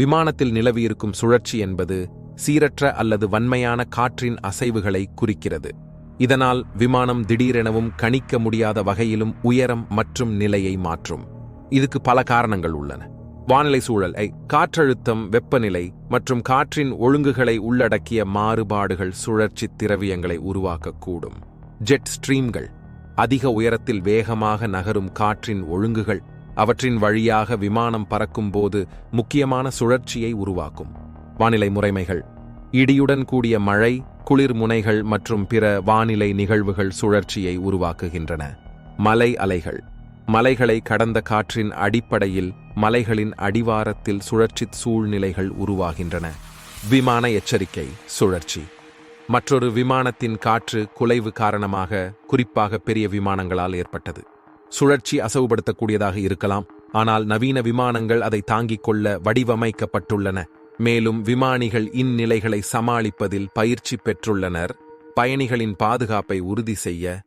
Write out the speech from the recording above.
விமானத்தில் நிலவியிருக்கும் சுழற்சி என்பது சீரற்ற அல்லது வன்மையான காற்றின் அசைவுகளை குறிக்கிறது. இதனால் விமானம் திடீரெனவும் கணிக்க முடியாத வகையிலும் உயரம் மற்றும் நிலையை மாற்றும். இதுக்கு பல காரணங்கள் உள்ளன. வானிலை சூழலை காற்றழுத்தம் வெப்பநிலை மற்றும் காற்றின் ஒழுங்குகளை உள்ளடக்கிய மாறுபாடுகள் சுழற்சி திரவியங்களை உருவாக்கக்கூடும். ஜெட் ஸ்ட்ரீம்கள் அதிக உயரத்தில் வேகமாக நகரும் காற்றின் ஒழுங்குகள் அவற்றின் வழியாக விமானம் பறக்கும்போது முக்கியமான சுழற்சியை உருவாக்கும். வானிலை முறைமைகள். இடியுடன் கூடிய மழை குளிர் முனைகள் மற்றும் பிற வானிலை நிகழ்வுகள் சுழற்சியை உருவாக்குகின்றன. மலை அலைகள். மலைகளை கடந்த காற்றின் அடிப்படையில் மலைகளின் அடிவாரத்தில் சுழற்சி சூழ்நிலைகள் உருவாகின்றன. விமான எச்சரிக்கை சுழற்சி. மற்றொரு விமானத்தின் காற்று குலைவு காரணமாக குறிப்பாக பெரிய விமானங்களால் ஏற்பட்டது. சுழற்சி அசவுபடுத்தக்கூடியதாக இருக்கலாம். ஆனால் நவீன விமானங்கள் அதை தாங்கிக் கொள்ள வடிவமைக்கப்பட்டுள்ளன. மேலும் விமானிகள் இந்நிலைகளை சமாளிப்பதில் பயிற்சி பெற்றுள்ளனர். பயணிகளின் பாதுகாப்பை உறுதி செய்ய